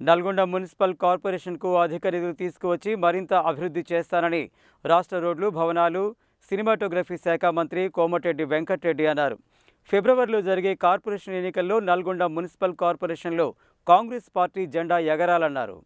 Nalgonda municipal కార్పొరేషన్కు అధిక నిధులు తీసుకువచ్చి మరింత అభివృద్ధి చేస్తానని రాష్ట్ర రోడ్లు భవనాలు సినిమాటోగ్రఫీ శాఖ మంత్రి కోమటిరెడ్డి వెంకటరెడ్డి అన్నారు. ఫిబ్రవరిలో జరిగే కార్పొరేషన్ ఎన్నికల్లో నల్గొండ మున్సిపల్ కార్పొరేషన్లో కాంగ్రెస్ పార్టీ జెండా ఎగరాలన్నారు.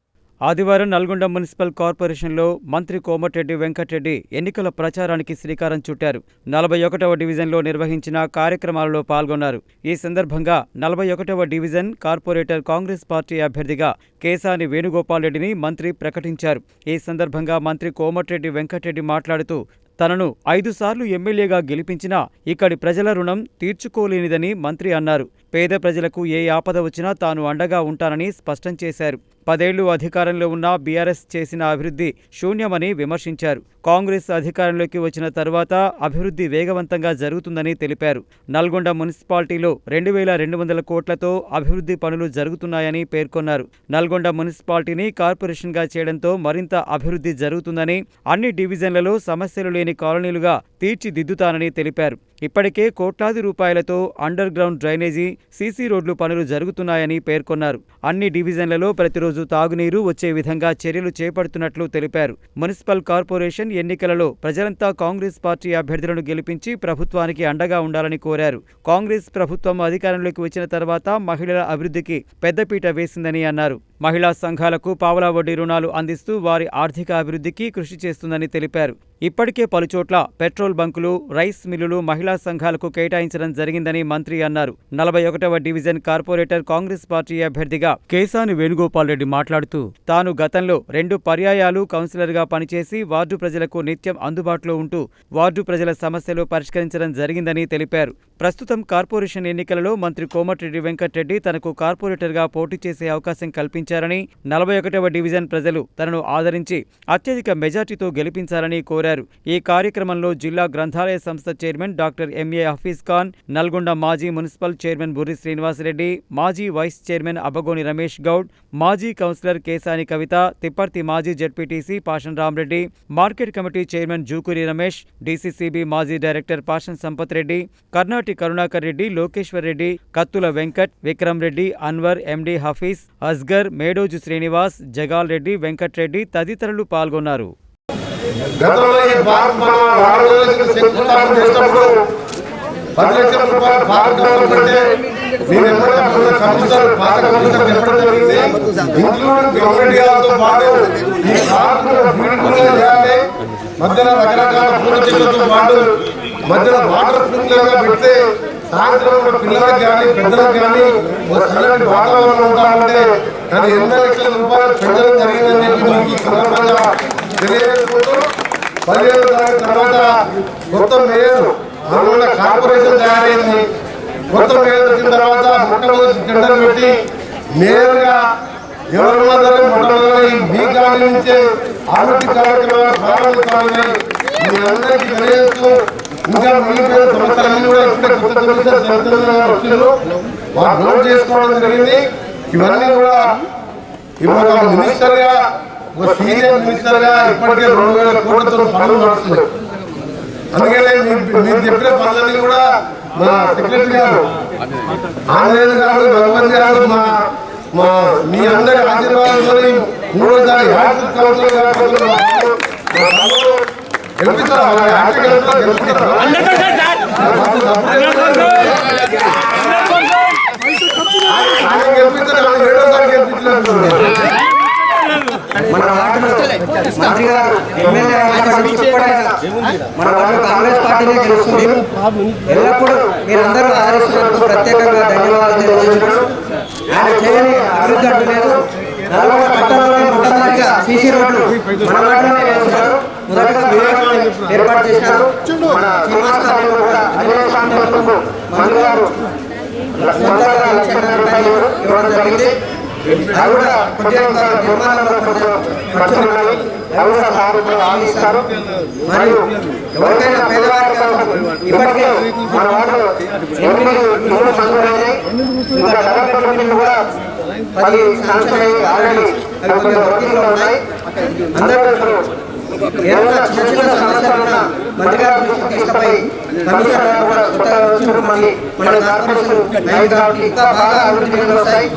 ఆదివారం నల్గొండ మున్సిపల్ కార్పొరేషన్లో మంత్రి కోమటిరెడ్డి వెంకటరెడ్డి ఎన్నికల ప్రచారానికి శ్రీకారం చుట్టారు. నలభై ఒకటవ డివిజన్లో నిర్వహించిన కార్యక్రమాలలో పాల్గొన్నారు. ఈ సందర్భంగా నలభై ఒకటవ డివిజన్ కార్పొరేటర్ కాంగ్రెస్ పార్టీ అభ్యర్థిగా కేసాని వేణుగోపాల్ రెడ్డిని మంత్రి ప్రకటించారు. ఈ సందర్భంగా మంత్రి కోమటిరెడ్డి వెంకటరెడ్డి మాట్లాడుతూ తనను ఐదుసార్లు ఎమ్మెల్యేగా గెలిపించినా ఇక్కడి ప్రజల రుణం తీర్చుకోలేనిదని మంత్రి అన్నారు. పేద ప్రజలకు ఏ ఆపద వచ్చినా తాను అండగా ఉంటానని స్పష్టం చేశారు. పదేళ్ళు అధికారంలో ఉన్న బీఆర్ఎస్ చేసిన అభివృద్ధి శూన్యమని విమర్శించారు. కాంగ్రెస్ అధికారంలోకి వచ్చిన తరువాత అభివృద్ధి వేగవంతంగా జరుగుతుందని తెలిపారు. నల్గొండ మున్సిపాలిటీలో రెండు వేల రెండు వందల కోట్లతో అభివృద్ధి పనులు జరుగుతున్నాయని పేర్కొన్నారు. నల్గొండ మున్సిపాలిటీని కార్పొరేషన్గా చేయడంతో మరింత అభివృద్ధి జరుగుతుందని అన్ని డివిజన్లలో సమస్యలు లేని కాలనీలుగా తీర్చిదిద్దుతానని తెలిపారు. ఇప్పటికే కోట్లాది రూపాయలతో అండర్ గ్రౌండ్ డ్రైనేజీ సీసీ రోడ్లు పనులు జరుగుతున్నాయని పేర్కొన్నారు. అన్ని డివిజన్లలో ప్రతిరోజు తాగునీరు వచ్చే విధంగా చర్యలు చేపడుతున్నట్లు తెలిపారు. మున్సిపల్ కార్పొరేషన్ ఎన్నికలలో ప్రజలంతా కాంగ్రెస్ పార్టీ అభ్యర్థులను గెలిపించి ప్రభుత్వానికి అండగా ఉండాలని కోరారు. కాంగ్రెస్ ప్రభుత్వం అధికారంలోకి వచ్చిన తర్వాత మహిళల అభివృద్ధికి పెద్దపీట వేసిందని అన్నారు. మహిళా సంఘాలకు పావలా వడ్డీ రుణాలు అందిస్తూ వారి ఆర్థిక అభివృద్ధికి కృషి చేస్తుందని తెలిపారు. ఇప్పటికే పలుచోట్ల పెట్రోల్ బంకులు రైస్ మిల్లులు మహిళా సంఘాలకు కేటాయించడం జరిగిందని మంత్రి అన్నారు. నలభై ఒకటవ డివిజన్ కార్పొరేటర్ కాంగ్రెస్ పార్టీ అభ్యర్థిగా కేసాని వేణుగోపాల్ రెడ్డి మాట్లాడుతూ తాను గతంలో రెండు పర్యాయాలు కౌన్సిలర్గా పనిచేసి వార్డు ప్రజలకు నిత్యం అందుబాటులో ఉంటూ వార్డు ప్రజల సమస్యలు పరిష్కరించడం జరిగిందని తెలిపారు. ప్రస్తుతం కార్పొరేషన్ ఎన్నికలలో మంత్రి కోమటిరెడ్డి వెంకటరెడ్డి తనకు కార్పొరేటర్గా పోటీ చేసే అవకాశం కల్పించారని నలభై ఒకటవ డివిజన్ ప్రజలు తనను ఆదరించి అత్యధిక మెజార్టీతో గెలిపించాలని కోరారు. ఈ కార్యక్రమంలో జిల్లా గ్రంథాలయ సంస్థ chairman doctor MA Hafeez Khan Nalgonda మాజీ మున్సిపల్ చైర్మన్ బుర్రి శ్రీనివాసరెడ్డి మాజీ వైస్ చైర్మన్ అబ్బగోని రమేష్ గౌడ్ మాజీ కౌన్సిలర్ కేసాని కవిత తిప్పర్తి మాజీ ZPTC Pashan Rama Reddy market committee chairman Jukuri Ramesh DCCB మాజీ డైరెక్టర్ పాషన్ సంపత్ రెడ్డి కర్ణాటి కరుణాకర్ రెడ్డి లోకేశ్వర్ రెడ్డి కత్తుల వెంకట్ విక్రమ్ రెడ్డి అన్వర్ ఎండి హఫీజ్ అస్గర్ మేడోజు శ్రీనివాస్ జగాల్ రెడ్డి వెంకట్రెడ్డి తదితరులు పాల్గొన్నారు. గతంలో ఈ భారత్ ఆరు శంకుస్థాపన చేసినప్పుడు పది లక్షల రూపాయలు భారత గవర్నమెంట్ నేను ఎప్పుడైనా కమిషనర్ కమిషనర్ జరిగింది? ఇంక్లూడింగ్ గవర్నమెంట్ గారితో పాటు ఈ భారత్ బ్యూటిఫుల్ చేయాలి. మధ్యలో రకరకాల పూల చెట్లతో పాటు మధ్యలో వాటర్ పెడితే సాయంత్రం పిల్లలకు కానీ పెద్దలకు కానీ ఒక చల్లటి వాతావరణం ఉంటామంటే అది ఎనభై లక్షల రూపాయలు పెంచడం జరిగిందని చెప్పి ఈ సందర్భంగా తెలియజేసుకుంటూ పదిహేను తారీఖు తర్వాత కొత్త మేయర్ నల్గొండ కార్పొరేషన్ తయారైంది కొత్త మేయర్ వచ్చిన తర్వాత మొట్టమొదటి టెండర్ పెట్టి నేరుగా ఎవరు మాత్రం మొట్టమొదటి మీ కాలనీ నుంచే కార్యక్రమాలు ప్రారంభించాలని మీ అందరికీ తెలియజేస్తూ ఇంకా మిగిలిన సంవత్సరాన్ని కూడా ఇప్పుడే కొత్త కమిషన్ సంస్థలుగా వచ్చారు వారు నోట్ చేసుకోవడం జరిగింది ఇవన్నీ కూడా ఇవాళ మినిస్టర్గా సీనియర్ మినిస్టర్గా ఇప్పటికే రెండు వేల కోట్లతో పనులు నడుస్తున్నాయి అందుకనే మీరు చెప్పిన పనులన్నీ కూడా మా సెక్రటరీ గారు గారు భగవంత్ గారు మా మా మీ అందరి ఆశీర్వాదంతో మూడోసారి యాక్టివ్ కౌన్సిల్ గారు మా మంత్రి గారు ఎమ్మెల్యే మన వార్డు కాంగ్రెస్ పార్టీనే గెలుస్తుంది ఎల్లప్పుడూ మీరందరూ ఆదరిస్తున్నందుకు ప్రత్యేకంగా ధన్యవాదాలు తెలియజేస్తున్నాను ఆయన చేయని అభివృద్ధి అంటూ లేదు నల్గొండ పట్టణంలోని మొట్టమొదటిగా సీసీ రోడ్లు మన వేస్తున్నారు మొదటగా ఏర్పాటు చేశారు మన శ్రీనివాస్ కూడా ఆంజనేయ మంత్రి గారు రూపాయలు ఇవ్వడం జరిగింది అది కొంచెం ఇస్తారు మరియు ఎవరికైనా పేదవారి ఇప్పటికే మన వాళ్ళు ఎనిమిది ఇల్లు మంజూరైనాయి ఇంకా డెవలప్మెంట్ కూడా పది ఆల్రెడీ వర్కింగ్లో ఉన్నాయి అందరూ ఇప్పుడు మంత్రి గారు మళ్ళీ మన కార్పొరేషన్ ఇంకా బాగా అభివృద్ధి వస్తాయి